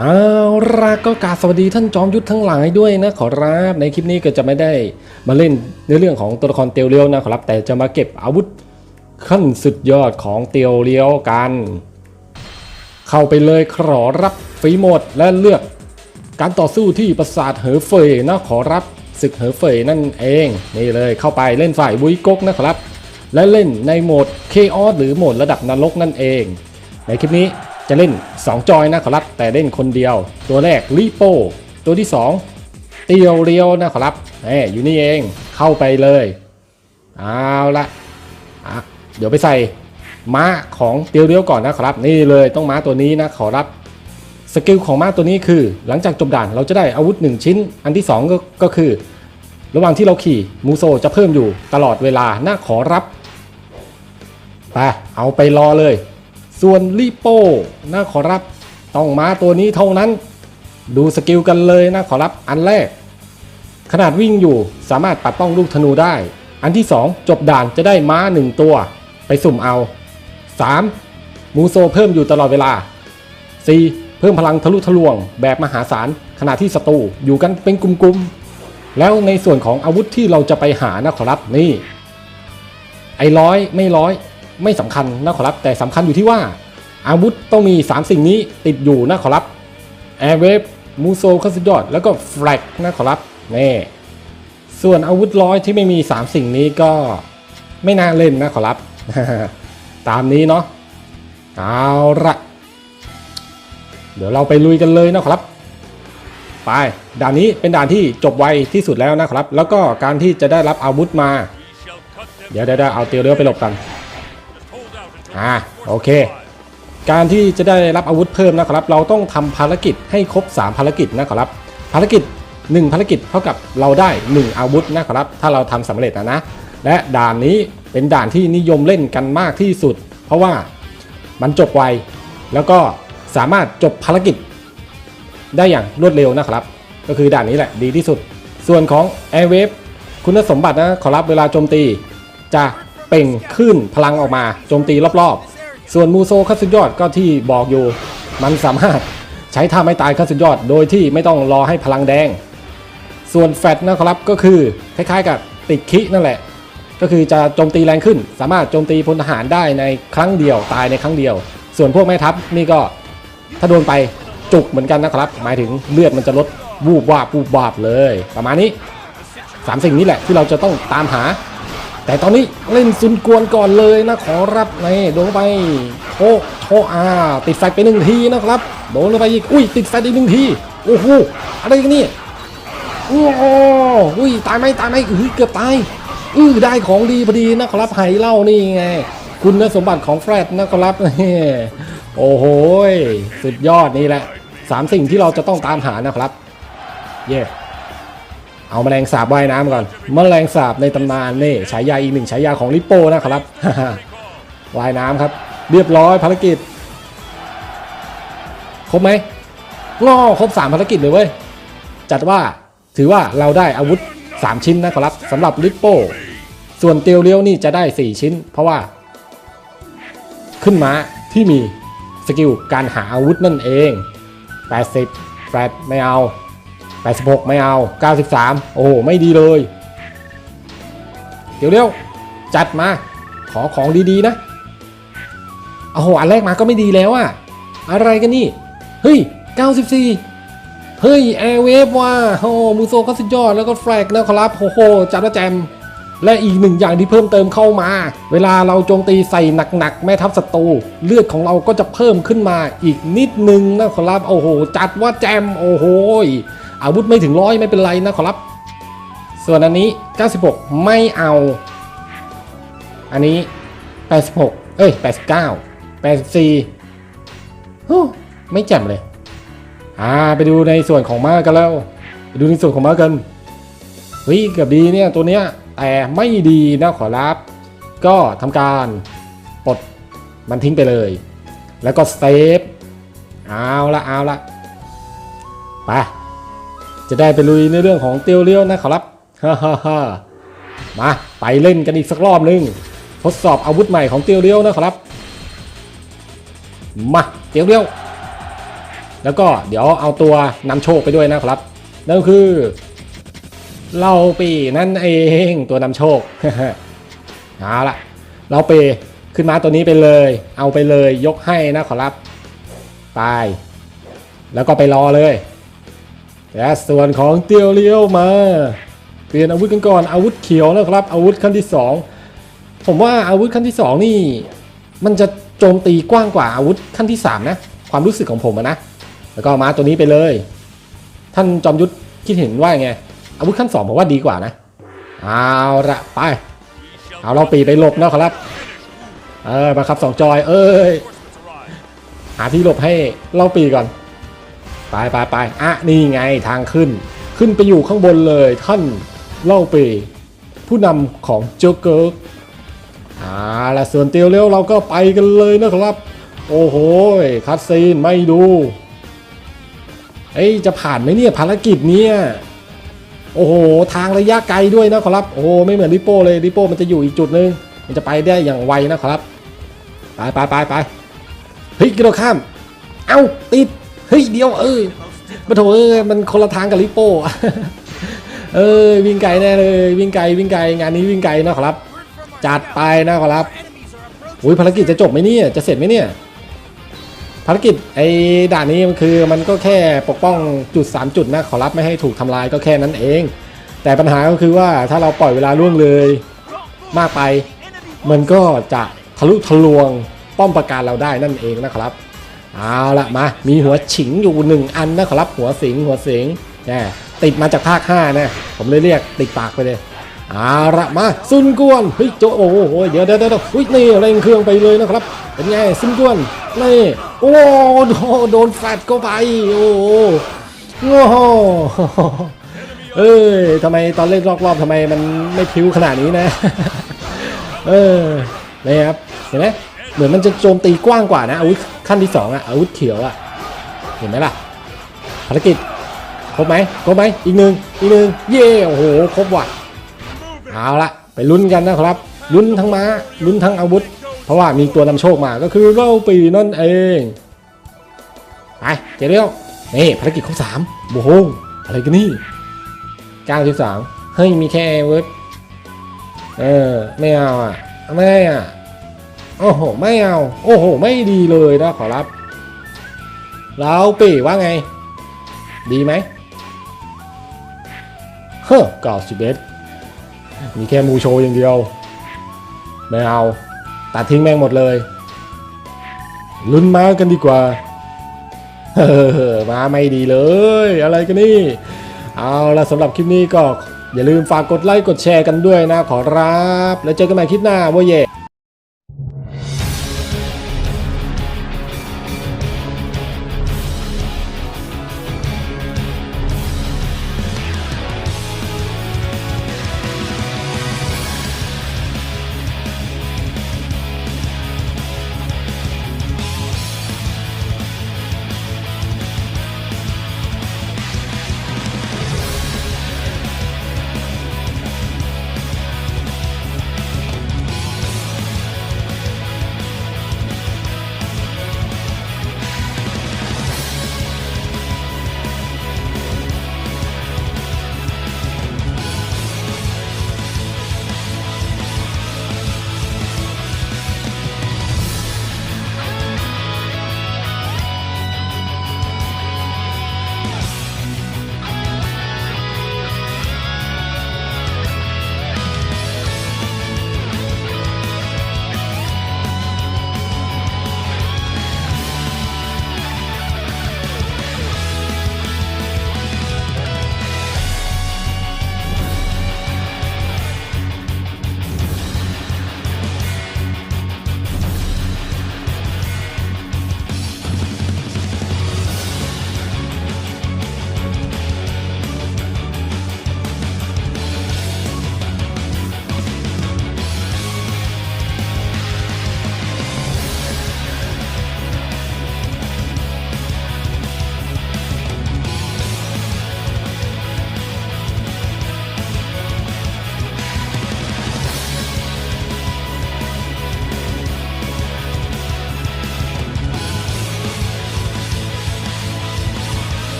เอาละก็กาสวัสดีท่านจอมยุทธทั้งหลายด้วยนะขอรับในคลิปนี้ก็จะไม่ได้มาเล่นในเรื่องของตัวละครเตียวเลี้ยวนะขอรับแต่จะมาเก็บอาวุธขั้นสุดยอดของเตียวเลี้ยวกัน เข้าไปเลยขอรับฟรีโหมดและเลือกการต่อสู้ที่ปราสาทเหอเฟยนะขอรับศึกเหอเฟยนั่นเองนี่เลยเข้าไปเล่นฝ่ายบุยก๊กนะครับ และเล่นในโหมดเคออสหรือโหมดระดับนรกนั่นเอง ในคลิปนี้ จะเล่น 2 จอยนะขอรับ แต่เล่นคนเดียว ตัวแรกลิโปตัวที่ 2 เตียวเรียวนะขอรับแหมอยู่นี่เองเข้าไปเลยเอาละอะเดี๋ยวไปใส่ม้าของเตียวเรียวก่อนนะครับนี่เลยต้องม้าตัวนี้นะขอรับสกิลของม้าตัวนี้คือ หลังจากจบด่านเราจะได้อาวุธ 1 ชิ้น อันที่2ก็ก็คือ ระหว่างที่เราขี่มูโซจะเพิ่มอยู่ตลอดเวลาน่าขอรับไปเอาไปรอเลย ส่วนลิโป้น่าขอรับต้องม้าตัวนี้เท่านั้น ดูสกิลกันเลยนะขอรับอันแรก ขนาดวิ่งอยู่สามารถปัดป้องลูกธนูได้ อันที่ 2 จบด่านจะได้ม้า 1 ตัว ไปสุ่มเอา 3. มูโซเพิ่มอยู่ตลอดเวลา 4. เพิ่มพลังทะลุทะลวง แบบมหาศาลขณะที่ศัตรูอยู่กันเป็นกลุ่มๆแล้วในส่วนของอาวุธที่เราจะไปหานะขอรับนี่ ไอ้ร้อยไม่ร้อย ไม่สำคัญนะขอรับแต่สำคัญอยู่ที่ว่า อาวุธต้องมี 3 สิ่งนี้ติดอยู่นะขอรับแอร์เวฟมูโซคัสยอดแล้วก็แฟลกนะขอรับนี่ส่วนอาวุธร้อยที่ไม่มี 3 สิ่งนี้ก็ไม่น่าเล่นนะขอรับ ตามนี้เนาะเอาละเดี๋ยวเราไปลุยกันเลยนะครับ ไปด่านนี้เป็นด่านที่จบไวที่สุดแล้วนะครับ แล้วก็การที่จะได้รับอาวุธมา เดี๋ยวเดี๋ยวเดี๋ยวเอาเตียวเรือไปหลบกัน อ่าโอเค การที่จะได้รับอาวุธเพิ่มนะครับ เราต้องทำภารกิจให้ครบ 3 ภารกิจนะครับ ภารกิจ 1 ภารกิจเท่ากับเราได้ 1 อาวุธนะครับ ถ้าเราทำสำเร็จนะนะ และด่านนี้เป็นด่านที่นิยมเล่นกันมากที่สุด เพราะว่ามันจบไว แล้วก็สามารถจบภารกิจ ได้อย่างรวดเร็วนะครับ ก็คือด่านนี้แหละดีที่สุด ส่วนของ Air Wave คุณสมบัตินะขอรับเวลาโจมตีจะ เป่งคลื่นพลังออกมาโจมตีรอบๆ ส่วนมูโซคัตสุดยอดก็ที่บอกอยู่ มันสามารถใช้ท่าไม่ตายคัตสุดยอด โดยที่ไม่ต้องรอให้พลังแดง ส่วนแฟตนะครับก็คือคล้ายๆกับติดคินั่นแหละ ก็คือจะโจมตีแรงขึ้น สามารถโจมตีพลทหารได้ในครั้งเดียวตายในครั้งเดียว ส่วนพวกแม่ทัพนี่ก็ถ้าโดนไปจุกเหมือนกันนะครับ หมายถึงเลือดมันจะลดวูบวาบวูบวาบเลย ประมาณนี้สามสิ่งนี้แหละที่เราจะต้องตามหา แต่ตอนนี้เล่นซุนกวนก่อนเลยนะขอรับในโดนไปโอ้โชอาติดแฟกไปหนึ่งทีนะครับ โดนลงไปอีกอุ้ยติดแฟกอีกหนึ่งทีโอ้โหอะไรกันนี่โอ้โหอุ้ยตายไหมตายไหมอุ้ยเกือบตายอือได้ของดีพอดีนะครับไหเล่านี่ไง คุณสมบัติของแฟรดนะครับโอ้โหสุดยอดนี่แหละสามสิ่งที่เราจะต้องตามหานะครับ เย่ เอาแมลงสาบว่ายน้ำก่อนแมลงสาบในตำนานนี่ฉายาอีกหนึ่งฉายาของลิปโป้นะครับว่ายน้ำครับ เรียบร้อยภารกิจ ครบไหมง้อครบสามภารกิจเลยเว้ย จัดว่าถือว่าเราได้อาวุธ 3 ชิ้นนะครับสำหรับลิปโป้ ส่วนเตียวเลี้ยวนี่จะได้ 4 ชิ้น เพราะว่า ขึ้นม้าที่มีสกิลการหาอาวุธนั่นเอง 80 แฟดไม่เอา 86 ไม่เอา 93 โอ้โห ไม่ดีเลย เดี๋ยวเร็วจัดมา ขอของดีๆนะโอ้โห อันแรกมาก็ไม่ดีแล้วอะอะไรกันนี่ เฮ้ย 94 เฮ้ย แอร์เวฟว่ะโอ้มูโซก็สุดยอด แล้วก็แฟลกนะครับโอ้โห จัดว่าแจม และอีกหนึ่งอย่างที่เพิ่มเติมเข้ามา เวลาเราโจมตีใส่หนักๆ แม่ทัพศัตรู เลือดของเราก็จะเพิ่มขึ้นมาอีกนิดนึงนะครับ โอ้โห จัดว่าแจม โอ้โห อาวุธไม่ถึงร้อยไม่เป็นไรนะขอรับ ส่วนอันนี้ 96 ไม่เอา อันนี้ 86 เอ้ย 89 84โอ้ไม่แจ่มเลย อ่าไปดูในส่วนของมากันแล้ว ไปดูในส่วนของมากันเฮ้ยเกือบดีเนี่ยตัวเนี้ยแต่ไม่ดีนะขอรับ ก็ทำการปลดมันทิ้งไปเลย แล้วก็เซฟเอาละเอาละไป จะได้ไปลุยในเรื่องของเตียวเลี้ยวนะครับฮ่าฮ่าฮ่ามาไปเล่นกันอีกสักรอบนึงทดสอบอาวุธใหม่ของเตียวเลี้ยวนะครับมาเตียวเลี้ยวแล้วก็เดี๋ยวเอาตัวนำโชคไปด้วยนะครับนั่นคือเราปีนั่นเองตัวนำโชคเอาละเราเปขึ้นมาตัวนี้ไปเลย เอาไปเลยยกให้นะขอรับไปแล้วก็ไปรอเลย และส่วนของเตียวเลี้ยวมาเปลี่ยนอาวุธกันก่อนอาวุธเขียวนะครับ อาวุธขั้นที่สองผมว่าอาวุธขั้นที่สองนี่ มันจะโจมตีกว้างกว่าอาวุธขั้นที่สามนะ ความรู้สึกของผมนะ แล้วก็มาตัวนี้ไปเลย ท่านจอมยุทธคิดเห็นว่าไง อาวุธขั้นสองผมว่าดีกว่านะ เอาละไป เอาเราปีไปหลบนะครับ เออมาครับสองจอย เอ้ย หาที่หลบให้เล่าปีก่อน ไปไปไปอะนี่ไงทางขึ้น ขึ้นไปอยู่ข้างบนเลยท่านเล่าปผู้นำของโจเกอร์อ่าละส่วนเตียวเร็วเราก็ไปกันเลยนะครับ โอ้โหคัดซีนไม่ดูเอ้ยจะผ่านไหมเนี่ยภารกิจเนี่ยโอ้โห ทางระยะไกลด้วยนะครับ โอ้โห ไม่เหมือนริโป้เลยริโป้มันจะอยู่อีกจุดนึง มันจะไปได้อย่างไวนะครับ ไปไปไปไปเฮ้ยกระโดดข้าม เอ้าติด ฮ้ยเดียวเออมาโถเอ้ยมันคนละทางกับริโป้เออวิ่งไกลแน่เลยวิ่งไกลวิ่งไกลงานนี้วิ่งไกลนะครับ จัดไปนะครับอุ้ยภารกิจจะจบไหมเนี่ยจะเสร็จไหมเนี่ยภารกิจไอ้ด่านนี้มันคือมันก็แค่ปกป้องจุด 3 จุดนะขอรับไม่ให้ถูกทำลายก็แค่นั้นเอง แต่ปัญหาก็คือว่าถ้าเราปล่อยเวลาล่วงเลย มากไป มันก็จะทะลุทะลวงป้อมปราการเราได้นั่นเองนะครับ เอาละมา มีหัวฉิงอยู่หนึ่งอันนะครับหัวสิงหัวสิงแน่ติดมาจากภาค5นะผมเลยเรียกติดปากไปเลยเอาละมาซุนกวนเฮ้ยโจโอ้โหเดี๋ยวเดี๋ยวเดี๋ยวอุ้ยนี่เร่งเครื่องไปเลยนะครับ เป็นไงซุนกวนนี่โอ้โหโดนแฟดเข้าไปโอ้โหโอ้โหเอ้ยทำไมตอนเล่นรอบๆทำไมมันไม่พิ้วขนาดนี้นะ เออนี่ครับเห็นไหม เหมือนมันจะโจมตีกว้างกว่านะอาวุธขั้นที่สองอะอาวุธเขียวอะเห็นไหมล่ะภารกิจครบไหมครบไหมอีกหนึ่งอีกหนึ่งเย่โอ้โหครบว่ะเอาละไปลุ้นกันนะครับลุ้นทั้งม้าลุ้นทั้งอาวุธ เพราะว่ามีตัวนำโชคมาก็คือเล่าปีนั่นเองไปเจ๊เรียวนี่ภารกิจครบสามโอ้โหอะไรกันนี่เก้าสิบสามเฮ้ยมีแค่เวิร์ดเออไม่เอาอะไม่อะ โอ้โห ไม่เอา โอ้โห ไม่ดีเลยนะขอรับแล้วปีว่าไง ดีไหมเฮ้อเก้าสิบเอ็ดมีแค่มูโชอย่างเดียว ไม่เอา ตัดทิ้งแม่งหมดเลย ลุ้นมากันดีกว่า เฮ้อมาไม่ดีเลย อะไรกันนี่ เอาละสำหรับคลิปนี้ก็อย่าลืมฝากกดไลค์กดแชร์กันด้วยนะขอรับ แล้วเจอกันใหม่คลิปหน้าว่าเย่